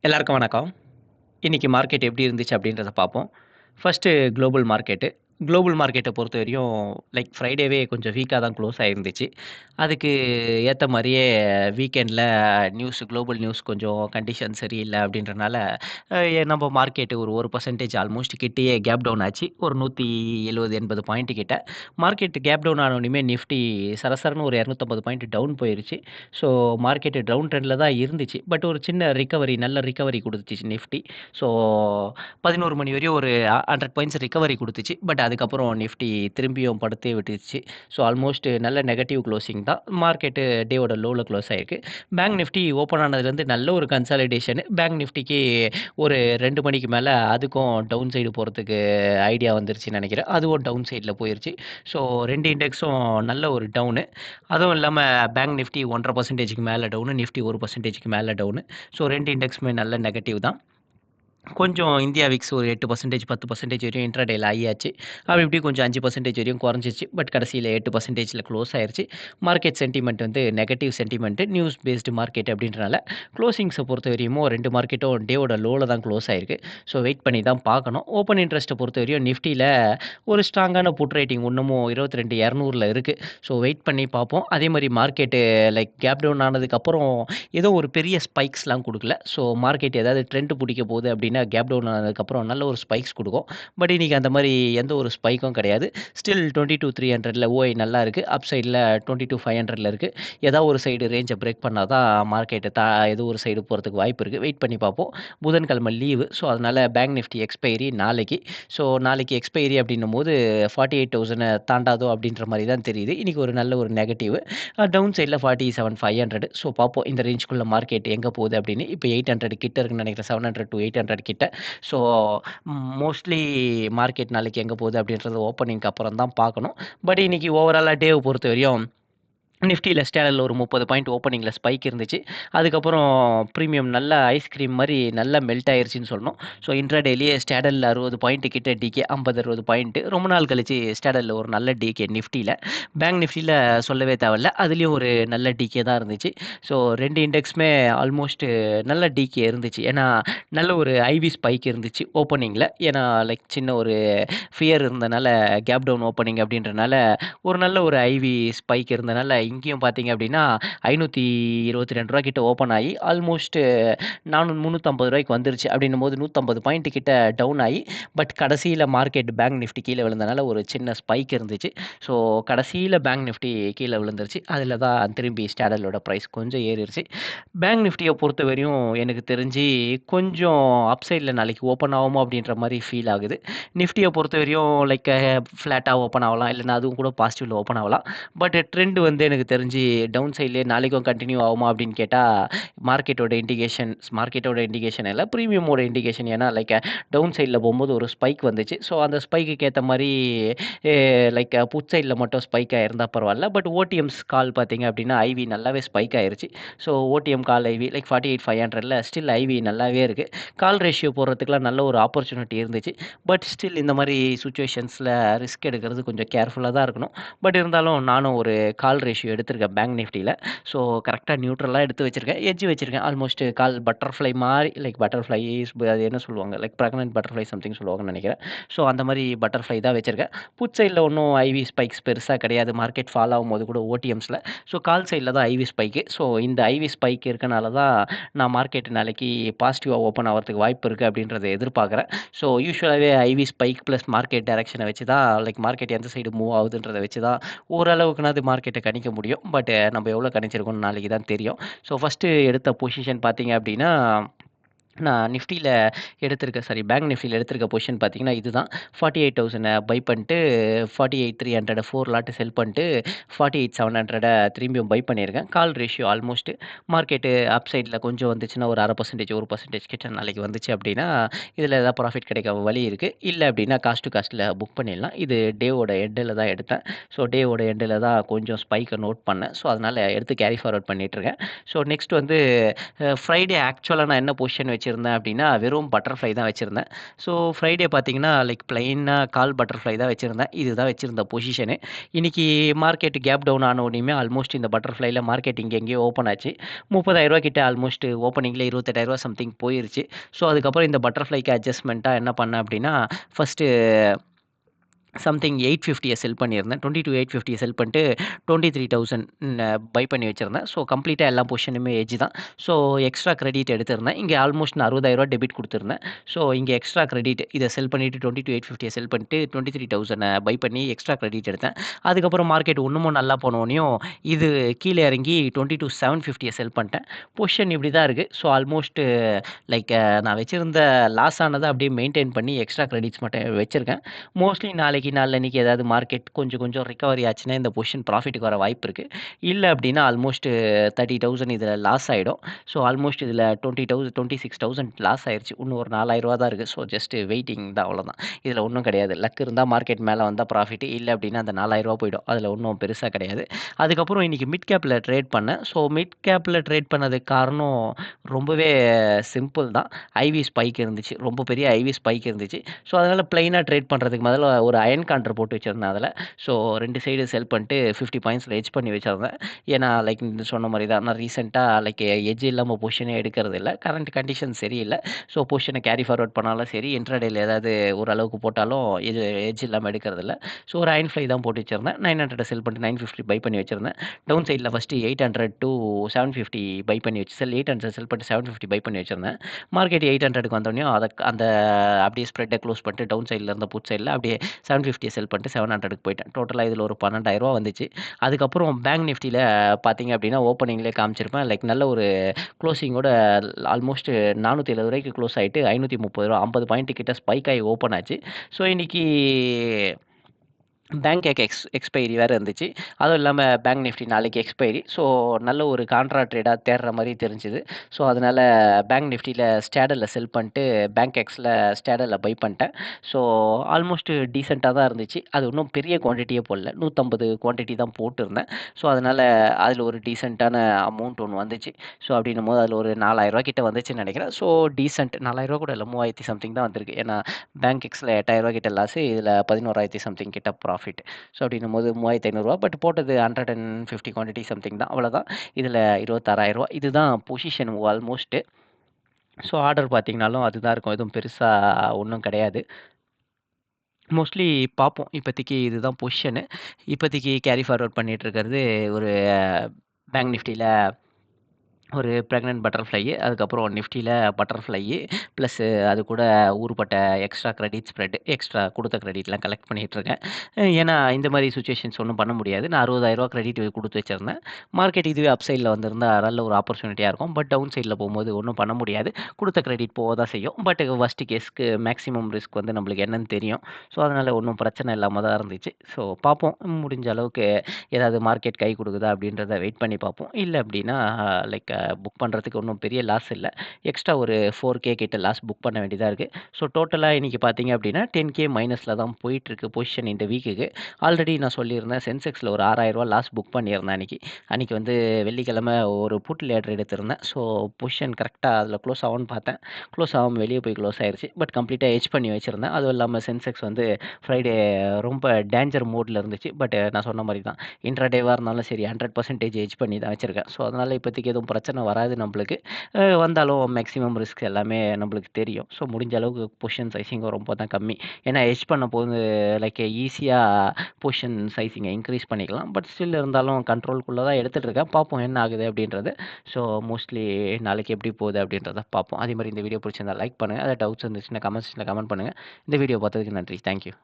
எல்லாருக்கும் வணக்கம். இன்னைக்கு மார்க்கெட் எப்படி இருந்துச்சு அப்படின்றத பார்ப்போம். First global market. குளோபல் பொறுத்த வரையும் லைக் ஃப்ரைடேவே கொஞ்சம் வீக்காக தான் க்ளோஸ் ஆயிருந்துச்சு. அதுக்கு ஏற்ற மாதிரியே வீக்கெண்டில் நியூஸ் குளோபல் நியூஸ் கொஞ்சம் கண்டிஷன் சரியில்லை அப்படின்றனால, அ நம்ம மார்க்கெட்டு ஒரு ஒரு பர்சன்டேஜ் ஆல்மோஸ்ட் கிட்டேயே கேப் டவுன் ஆச்சு. ஒரு 170, 80 பாயிண்ட் கிட்ட. மார்க்கெட் கேப் டவுன் ஆனோனயுமே நிஃப்டி சரசரன்னு ஒரு 250 பாயிண்ட் டவுன் போயிருச்சு. ஸோ மார்க்கெட்டு டவுன் ட்ரெண்டில் தான் இருந்துச்சு. பட் ஒரு சின்ன ரிகவரி நல்ல ரிகவரி கொடுத்துச்சு நிஃப்டி. ஸோ 11 மணி வரையும் ஒரு ஹண்ட்ரட் பாயிண்ட்ஸ் ரிகவரி கொடுத்துச்சு பட் அதுக்கப்புறம் நிஃப்டி திரும்பியும் படுத்தே விட்டுருச்சு. ஸோ ஆல்மோஸ்ட் நல்ல நெகட்டிவ் க்ளோசிங் தான். மார்க்கெட்டு டேவோட லோவில் க்ளோஸ் ஆயிருக்கு. பேங்க் நிஃப்டி ஓப்பன் ஆனதுலேருந்து நல்ல ஒரு கன்சாலிடேஷன். பேங்க் நிஃப்டிக்கு ஒரு ரெண்டு மணிக்கு மேலே அதுக்கும் டவுன் சைடு போகிறதுக்கு ஐடியா வந்துருச்சுன்னு நினைக்கிறேன் அதுவும் டவுன் சைடில் போயிருச்சு. ஸோ ரெண்டு இண்டெக்ஸும் நல்ல ஒரு டவுனு. அதுவும் இல்லாமல் பேங்க் நிஃப்டி ஒன்றரை பர்சன்டேஜுக்கு மேலே டவுனு. நிஃப்டி ஒரு பர்சன்டேஜுக்கு மேலே டவுனு. ஸோ ரெண்டு இண்டெக்ஸுமே நல்ல நெகட்டிவ் தான். கொஞ்சம் இந்தியா விக்ஸ் ஒரு 8%, 10% வரையும் இன்ட்ராடேல ஆகியாச்சு அப்படி இப்படி கொஞ்சம் அஞ்சு பர்சன்டேஜ் வரையும் குறைஞ்சிச்சு. பட் கடைசியில் எட்டு பர்சன்டேஜில் க்ளோஸ் ஆயிடுச்சு மார்க்கெட் சென்டிமெண்ட் வந்து negative sentiment news based market அப்படின்றனால, க்ளோசிங்ஸை பொறுத்த வரையுமோ ரெண்டு மார்க்கெட்டும் டேவோட லோவில் தான் க்ளோஸ் ஆயிருக்கு. ஸோ வெயிட் பண்ணி தான் பார்க்கணும். ஓப்பன் இன்ட்ரெஸ்ட்டை பொறுத்த வரையும் நிஃப்டியில் ஒரு ஸ்ட்ராங்கான புட் ரேட்டிங் இன்னமும் 22,200ல இருக்கு. ஸோ வெயிட் பண்ணி பார்ப்போம். அதே மாதிரி மார்க்கெட்டு லைக் கேப் டவுன் ஆனதுக்கப்புறம் ஏதோ ஒரு பெரிய ஸ்பைக்ஸ்லாம் கொடுக்கல ஸோ மார்க்கெட் ஏதாவது ட்ரெண்ட் பிடிக்க போகுது அப்படின்னா, கேப் டவுன் ஆனதுக்கப்புறம் நல்ல ஒரு ஸ்பைக்ஸ் கொடுக்கும் பட் இன்றைக்கி அந்த மாதிரி எந்த ஒரு ஸ்பைக்கும் கிடையாது. ஸ்டில் 22,300ல ஓஐ நல்லா இருக்குது அப் சைடில் டுவெண்ட்டி டூ ஃபைவ் ஹண்ட்ரடில் இருக்குது ஏதாவது ஒரு சைடு ரேஞ்சை பிரேக் பண்ணால் தான் மார்க்கெட்டு தா ஏதோ ஒரு சைடு போகிறதுக்கு வாய்ப்பு இருக்குது வெயிட் பண்ணி பார்ப்போம். புதன்கிழமை லீவு. ஸோ அதனால் பேங்க் நிஃப்டி எக்ஸ்பைரி நாளைக்கு. ஸோ நாளைக்கு எக்ஸ்பைரி அப்படின்னும் போது ஃபாட்டி எயிட் 48,000 தாண்டாதோ அப்படின்ற மாதிரி தான் தெரியுது. இன்னைக்கு ஒரு நல்ல ஒரு நெகட்டிவ். அ டவுன் சைட்ல 47,500 ஸோ பார்ப்போம். இந்த ரேஞ்சுக்குள்ள மார்க்கெட் எங்கே போகுது அப்படின்னு. இப்போ எயிட் ஹண்ட்ரட் கிட்ட இருக்குன்னு நெனைக்கிறேன். 700-800 கிட்ட. ஸோ மோஸ்ட்லி மார்க்கெட் நாளைக்கு எங்கே போகுது அப்படின்றது ஓப்பனிங்க்கு அப்புறம் தான் பார்க்கணும். பட் இன்னைக்கு டேவை பொறுத்த பொறுத்தவரையும் நிஃப்டியில் ஸ்டேடல்ல ஒரு 30 பாயிண்ட் ஓப்பனிங்கில் ஸ்பைக் இருந்துச்சு. அதுக்கப்புறம் ப்ரீமியம் நல்ல ஐஸ்கிரீம் மாதிரி நல்லா மெல்ட் ஆயிருச்சுன்னு சொல்லணும். ஸோ இன்ட்ராடேலியே ஸ்டேடலில் அறுபது பாயிண்ட் கிட்ட டிகே 50, 60 பாயிண்ட் ரொம்ப நாள் கழிச்சு ஸ்டேடலில் ஒரு நல்ல டிகே நிஃப்டியில் பேங்க் நிஃப்டியில் சொல்லவே தேவையில்ல. அதுலேயும் ஒரு நல்ல டிகே தான் இருந்துச்சு. ஸோ ரெண்டு இண்டெக்ஸுமே ஆல்மோஸ்ட் நல்ல டிகே இருந்துச்சு. ஏன்னா நல்ல ஒரு ஐவி ஸ்பைக் இருந்துச்சு ஓப்பனிங்கில் ஏன்னா லைக் சின்ன ஒரு ஃபியர் இருந்தனால கேப் டவுன் ஓப்பனிங் அப்படின்றனால ஒரு நல்ல ஒரு ஐவி ஸ்பைக் இருந்தனால இங்கேயும் பார்த்தீங்க அப்படின்னா, ஐநூற்றி இருபத்தி ரெண்டு ரூபா கிட்ட ஓப்பன் ஆகி ஆல்மோஸ்ட் 400 350 வந்துருச்சு. அப்படின்னும்போது 150 பாயிண்ட் கிட்ட டவுன் ஆகி பட் கடைசியில் மார்க்கெட் பேங்க் நிஃப்டி கீழே விழுந்தனால ஒரு சின்ன ஸ்பைக் இருந்துச்சு. ஸோ கடைசியில் பேங்க் நிஃப்டி கீழே விழுந்துருச்சு. அதில் தான் திரும்பி ஸ்டேடலோட ப்ரைஸ் கொஞ்சம் ஏறிருச்சு. பேங்க் நிஃப்ட்டியை பொறுத்த வரையும் எனக்கு தெரிஞ்சு கொஞ்சம் அப்சைடில் நாளைக்கு ஓப்பன் ஆகுமோ அப்படின்ற மாதிரி ஃபீல் ஆகுது. நிஃப்டிய பொறுத்தவரையும் லைக் ஃப்ளாட்டாக ஓப்பன் ஆகலாம். இல்லைனா அதுவும் கூட பாசிட்டிவில் ஓப்பன் ஆகலாம். பட் ட்ரெண்ட் வந்து எனக்கு எனக்கு தெரிஞ்சு டவுன் சைட்லேயே நாளைக்கும் கண்டினியூ ஆகுமா அப்படின்னு கேட்டால் மார்க்கெட்டோட இண்டிகேஷன்ஸ் மார்க்கெட்டோட இண்டிகேஷன் இல்லை ப்ரீமியமோட இண்டிகேஷன். ஏன்னா லைக் டவுன் சைடில் போகும்போது ஒரு ஸ்பைக் வந்துச்சு. ஸோ அந்த ஸ்பைக்குக்கு ஏற்ற மாதிரி லைக் புட் சைடில் மட்டும் ஸ்பைக்காக இருந்தால் பரவாயில்ல பட் ஓடிஎம்ஸ் கால் பார்த்தீங்க அப்படின்னா, ஐவி நல்லாவே ஸ்பைக் ஆயிருச்சு. So OTM call IV like 48,500ல still IV நல்லாவே இருக்குது கால் ரேஷியோ போடுறதுக்குலாம் நல்ல ஒரு ஆப்பர்ச்சுனிட்டி இருந்துச்சு. பட் ஸ்டில் இந்த மாதிரி சுச்சுவேஷன்ஸில் ரிஸ்க் எடுக்கிறது கொஞ்சம் கேர்ஃபுல்லாக தான் இருக்கணும். பட் இருந்தாலும் நானும் ஒரு கால் ரேஷியோ எடுத்திருக்கேன் பேங்க் நிஃப்டியில் ஸோ கரெக்டாக நியூட்ரலாக எடுத்து வச்சுருக்கேன் எஜ்ஜி வச்சுருக்கேன் ஆல்மோஸ்ட் கால் பட்டர்ஃப்ளை மாதிரி லைக் பட்டர்ஃப்ளைஸ் அது என்ன சொல்லுவாங்க? லைக் ப்ரெக்னென்ட் பட்டர்ஃப்ளை சம்திங் சொல்லுவாங்கன்னு நினைக்கிறேன் ஸோ அந்த மாதிரி பட்டர்ஃப்ளை தான் வச்சுருக்கேன் புட் சைடில் ஒன்றும் ஐவி ஸ்பைக்ஸ் பெருசாக கிடையாது. மார்க்கெட் ஃபால் ஆகும்போது கூட ஓடிஎம்ஸில் ஸோ கால் சைடில் தான் ஐவி ஸ்பைக்கு. ஸோ இந்த ஐவி ஸ்பைக் இருக்கனால தான் நான் மார்க்கெட் நாளைக்கு பாசிட்டிவாக ஓப்பன் ஆகிறதுக்கு வாய்ப்பு இருக்குது அப்படின்றத எதிர்பார்க்குறேன். ஸோ யூஸ்வலாகவே ஐவி ஸ்பைக் ப்ளஸ் மார்க்கெட் டேரக்ஷனை வச்சு தான் லைக் மார்க்கெட் எந்த சைடு மூவ் ஆகுதுன்றத வச்சு தான் ஓரளவுக்குனா அது மார்க்கெட்டை கணிக்க முடியும். பட் நம்ம எவ்வளோ கணிச்சிருக்கோம்னு நாளைக்கு தான் தெரியும். ஸோ ஃபஸ்ட்டு எடுத்த பொசிஷன் பார்த்தீங்க அப்படின்னா, நான் நிஃப்டியில் எடுத்திருக்க சாரி பேங்க் நிஃப்டியில் எடுத்திருக்க பொசிஷன் பார்த்தீங்கன்னா, இதுதான். 48,000 பை பண்ணிட்டு 48,300 4 லாட் செல் பண்ணிட்டு 48,700 திரும்பியும் பை பண்ணியிருக்கேன். Call ratio almost market up சைடில் கொஞ்சம் வந்துச்சுன்னா ஒரு 1/2% 1% கிட்ட நாளைக்கு வந்துச்சு அப்படின்னா, இதில் ஏதாவது ப்ராஃபிட் கிடைக்க வழி இருக்குது இல்லை அப்படின்னா காஸ்ட் டூ காஸ்ட்டில் புக் பண்ணிடலாம். இது டேவோட எண்டில் தான் எடுத்தேன். ஸோ டேவோட எண்டில் தான் கொஞ்சம் ஸ்பைக்கை நோட் பண்ணேன். ஸோ அதனால் எடுத்து கேரி ஃபார்வர்ட் பண்ணிகிட்ருக்கேன் ஸோ நெக்ஸ்ட் வந்து ஃப்ரைடே ஆக்சுவலாக நான் என்ன பொசிஷன் வச்சு வச்சுருந்தேன் அப்படின்னா, வெறும் பட்டர்ஃப்ளை தான் வச்சுருந்தேன் ஸோ ஃப்ரைடே பார்த்தீங்கன்னா, லைக் பிளெயினா கால் பட்டர்ஃப்ளை தான் வச்சுருந்தேன் இதுதான் வச்சுருந்த பொசிஷனு. இன்றைக்கி மார்க்கெட் கேப் டவுன் ஆன உடனே ஆல்மோஸ்ட் இந்த பட்டர்ஃப்ளைல மார்க்கெட் இங்கே எங்கேயோ ஓப்பன் ஆச்சு. முப்பதாயிரரூவா கிட்ட ஆல்மோஸ்ட் ஓப்பனிங்கில் இருபத்தெட்டாயிரரூவா சம்திங் போயிருச்சு. ஸோ அதுக்கப்புறம் இந்த பட்டர்ஃப்ளைக்கு அட்ஜஸ்ட்மெண்ட்டாக என்ன பண்ணேன் அப்படின்னா, ஃபஸ்ட்டு சம்திங் 850ய செல் பண்ணியிருந்தேன். 22,850ய செல் பண்ணிட்டு 23,000 பை பண்ணி வச்சுருந்தேன் ஸோ கம்ப்ளீட்டாக எல்லா பொசிஷனுமே எட்ஜ் தான். ஸோ எக்ஸ்ட்ரா கிரெடிட் எடுத்திருந்தேன். இங்கே ஆல்மோஸ்ட் நான் அறுபதாயிரரூவா டெபிட் கொடுத்துருந்தேன் ஸோ இங்கே எக்ஸ்ட்ரா கிரெடிட் இதை செல் பண்ணிட்டு 22,850ய செல் பண்ணிட்டு 23,000 பை பண்ணி எக்ஸ்ட்ரா கிரெடிட் எடுத்தேன். அதுக்கப்புறம் மார்க்கெட் ஒன்றுமோ நல்லா போனோனயும், இது கீழே இறங்கி 22,750ய செல் பண்ணிட்டேன். பொசிஷன் இப்படி தான் இருக்குது ஸோ ஆல்மோஸ்ட் லைக் நான் வச்சுருந்த லாஸ் ஆனதை அப்படியே மெயின்டைன் பண்ணி எக்ஸ்ட்ரா கிரெடிட்ஸ் மட்டும் வச்சிருக்கேன். மோஸ்ட்லி நாளைக்கு, நாளான்னைக்கு ஏதாவது மார்க்கெட் கொஞ்சம் கொஞ்சம் ரிகவரி ஆச்சுன்னா, இந்த பொசிஷன் ப்ராஃபிட்டுக்கு வர வாய்ப்பு இருக்குது இல்லை அப்படின்னா ஆல்மோஸ்ட் 30,000 இதுல லாஸ் ஆயிடும். ஸோ ஆல்மோஸ்ட் இதுல 20,000 26,000 லாஸ் ஆயிடுச்சு இன்னும் ஒரு நாலாயிரரூவா தான் இருக்குது ஸோ ஜஸ்ட் வெயிட்டிங் தான் அவ்வளோதான். இதில் ஒன்றும் கிடையாது. லக் இருந்தால் மார்க்கெட் மேலே வந்தால் ப்ராஃபிட். இல்லை அப்படின்னா அந்த நாலாயிரரூவா போயிடும். அதில் ஒன்றும் பெருசாக கிடையாது. அதுக்கப்புறம் இன்றைக்கி மிட் கேப்பில் ட்ரேட் பண்ணேன். ஸோ மிட் கேப்பில் ட்ரேட் பண்ணதுக்கு காரணம் ரொம்பவே சிம்பிள் தான். ஐவி ஸ்பைக் இருந்துச்சு. ரொம்ப பெரிய ஐவி ஸ்பைக் இருந்துச்சு. ஸோ அதனால் ப்ளைனாக ட்ரேட் பண்ணுறதுக்கு முதல்ல ஒரு அயர்ன் கான்ட்ரு போட்டு வச்சுருந்தேன் அதில் ஸோ ரெண்டு சைடு செல் பண்ணிட்டு ஃபிஃப்டி பாயிண்ட்ஸில் எஜ் பண்ணி வச்சுருந்தேன் ஏன்னா லைக் சொன்ன மாதிரி தான். நான் ரீசெண்டாக லைக் எஜ் இல்லாமல் பொசிஷனே எடுக்கிறது இல்லை கரண்ட் கண்டிஷன் சரியில்லை ஸோ பொசிஷனை கேரி ஃபார்வர்ட் பண்ணாலும் சரி, இன்ட்ராடேல ஏதாவது ஓரளவுக்கு போட்டாலும் எஜ் எஜ் இல்லாமல் எடுக்கிறது இல்லை ஸோ ஒரு அயன் ஃப்ளை தான் போட்டு வச்சிருந்தேன். 900 செல் பண்ணிட்டு 950 பை பண்ணி வச்சிருந்தேன். டவுன் சைடில் first eight hundred to 750 buy பண்ணி வச்சு செல் 800 செல் பண்ணிட்டு 750 பை பண்ணி வச்சுருந்தேன் மார்க்கெட் எயிட் ஹண்ட்ரடுக்கு வந்தோடனே அதை அந்த அப்படியே ஸ்ப்ரெட்டை க்ளோஸ் பண்ணிட்டு டவுன் சைடில் இருந்த புட் சைடில் அப்படியே செவன் 750ய செல் பண்ணிட்டு 700க்கு போயிட்டேன். டோட்டலாக இதில் ஒரு பன்னெண்டாயிரம் ரூபா வந்துச்சு. அதுக்கப்புறம் பேங்க் நிஃப்டியில் பார்த்தீங்க அப்படின்னா, ஓப்பனிங்லேயே காமிச்சிருப்பேன். லைக் நல்ல ஒரு க்ளோசிங்கோட ஆல்மோஸ்ட் நானூற்றி எழுபது ரூபாய்க்கு க்ளோஸ் ஆகிட்டு ஐநூற்றி முப்பது ரூபா ஐம்பது பாயிண்ட் கிட்ட ஸ்பைக் ஆகி ஓப்பன் ஆச்சு. ஸோ இன்றைக்கி பேங்க் எக் எக்ஸ் எக்ஸ்பைரி வேறு இருந்துச்சு. அதுவும் இல்லாமல் பேங்க் நிஃப்டி நாளைக்கு எக்ஸ்பைரி. ஸோ நல்ல ஒரு கான்ட்ரா ட்ரேடாக தேடுற மாதிரி தெரிஞ்சுது ஸோ அதனால் பேங்க் நிஃப்டியில் ஸ்டேடலில் செல் பண்ணிட்டு பேங்க் எக்ஸில் ஸ்டேடலில் பை பண்ணிட்டேன். ஸோ ஆல்மோஸ்ட் டீசெண்டாக தான் இருந்துச்சு. அது இன்னும் பெரிய குவான்டிட்டியே போடல. 150 குவான்டிட்டி தான் போட்டிருந்தேன். ஸோ அதனால அதில் ஒரு டீசெண்டான அமௌண்ட் ஒன்று வந்துச்சு. ஸோ அப்படின்னும் போது அதில் ஒரு நாலாயிரரூவா கிட்ட வந்துச்சுன்னு நினைக்கிறேன் ஸோ டீசெண்ட் நாலாயிரரூவா கூட இல்லை மூவாயிரத்தி சம்திங் தான் வந்திருக்கு. ஏன்னா பேங்க் எக்ஸில் எட்டாயிரரூவா கிட்ட லாஸ். இதில் பதினோராயிரத்தி சம்திங் கிட்ட ப்ராஃபிட். ஸோ அப்படின்னும்போது ரூ. 3,500 பட் போட்டது 150 குவான்டிட்டி சம்திங் தான். அவ்வளோதான். இதில் இருபத்தாறாயிரரூவா இதுதான் பொசிஷன் ஆல்மோஸ்ட்டு ஸோ ஆர்டர் பார்த்தீங்கனாலும் அதுதான் இருக்கும். எதுவும் பெருசாக ஒன்றும் கிடையாது. மோஸ்ட்லி பார்ப்போம். இப்போதைக்கு இதுதான் பொசிஷனு. இப்போதைக்கு கேரி ஃபார்வர்ட் பண்ணிகிட்டு இருக்கிறது ஒரு பேங்க் நிஃப்டியில் ஒரு ப்ரெக்னென்ட் பட்டர்ஃப்ளை. அதுக்கப்புறம் நிஃப்டியில் பட்டர்ஃப்ளை ப்ளஸ்ஸு அது கூட ஊறுபட்ட எக்ஸ்ட்ரா கிரெடிட் ஸ்ப்ரெட் எக்ஸ்ட்ரா கொடுத்த கிரெடிட்லாம் கலெக்ட் பண்ணிகிட்ருக்கேன் ஏன்னா இந்த மாதிரி சுச்சுவேஷன்ஸ் ஒன்றும் பண்ண முடியாது. நான் அறுபதாயிரரூவா 60,000 கிரெடிட் கொடுத்து வச்சிருந்தேன். மார்க்கெட் இதுவே அப் சைடில் வந்திருந்தால் நல்ல ஒரு ஆப்பர்ச்சுனிட்டியாக இருக்கும். பட் டவுன் சைடில் போகும்போது ஒன்றும் பண்ண முடியாது. கொடுத்த கிரெடிட் போக தான் செய்யும். பட் ஃபஸ்ட்டு கேஸ்க்கு மேக்ஸிமம் ரிஸ்க் வந்து நம்மளுக்கு என்னன்னு தெரியும். ஸோ அதனால் ஒன்றும் பிரச்சனை இல்லாமல் தான் இருந்துச்சு. ஸோ பார்ப்போம். முடிஞ்ச அளவுக்கு ஏதாவது மார்க்கெட் கை கொடுக்குதா அப்படின்றத வெயிட் பண்ணி பார்ப்போம். இல்லை அப்படின்னா லைக் புக் பண்ணுறதுக்கு ஒன்றும் பெரிய லாஸ் இல்லை எக்ஸ்ட்ரா ஒரு ஃபோர் கே கிட்ட லாஸ் புக் பண்ண வேண்டியதாக இருக்குது ஸோ டோட்டலாக இன்றைக்கி பார்த்தீங்க அப்படின்னா டென் கே மைனஸில் தான் போயிட்டுருக்கு பொசிஷன் இந்த வீக்குக்கு. ஆல்ரெடி நான் சொல்லியிருந்தேன் சென்செக்ஸில் ஒரு ஆறாயிரரூவா லாஸ் புக் பண்ணியிருந்தேன் அன்றைக்கி அன்றைக்கி வந்து வெள்ளிக்கிழமை ஒரு புட் லேடர் எடுத்திருந்தேன். ஸோ பொசிஷன் கரெக்டாக அதில் க்ளோஸ் ஆகும்னு பார்த்தேன். க்ளோஸ் ஆகும் வெளியே போய் க்ளோஸ் ஆயிடுச்சு பட் கம்ப்ளீட்டாக ஹெச் பண்ணி வச்சுருந்தேன் அதுவும் இல்லாமல் சென்செக்ஸ் வந்து ஃப்ரைடே ரொம்ப டேஞ்சர் மோடில் இருந்துச்சு. பட் நான் சொன்ன மாதிரி தான். இன்ட்ராடேவாக இருந்தாலும் சரி ஹண்ட்ரட் பர்சன்டேஜ் ஹெச் பண்ணி தான் வச்சிருக்கேன். ஸோ அதனால் இப்போதைக்கு எதுவும் பிரச்சனை வராது நம்மளுக்கு. வந்தாலும் மேக்ஸிமம் ரிஸ்க் எல்லாமே நம்மளுக்கு தெரியும். ஸோ முடிஞ்ச அளவுக்கு பொஷன் சைசிங்கும் ரொம்ப தான் கம்மி. ஏன்னா ஹெச் பண்ண போது லைக் ஈஸியாக பொஷன் சைஸிங்கை இன்க்ரீஸ் பண்ணிக்கலாம். பட் ஸ்டில் இருந்தாலும் கண்ட்ரோல்குள்ளே தான் எடுத்துட்டு இருக்கேன். பார்ப்போம் என்ன ஆகுது அப்படின்றது. ஸோ மோஸ்ட்லி நாளைக்கு எப்படி போகுது அப்படின்றத பார்ப்போம். அதே மாதிரி இந்த வீடியோ பிடிச்சிருந்தா லைக் பண்ணுங்கள் அதை டவுட்ஸ் இருந்துச்சுன்னா கமெண்ட் செக்ஷன்ல கமெண்ட் பண்ணுங்க. இந்த வீடியோ பார்த்ததுக்கு நன்றி. Thank you.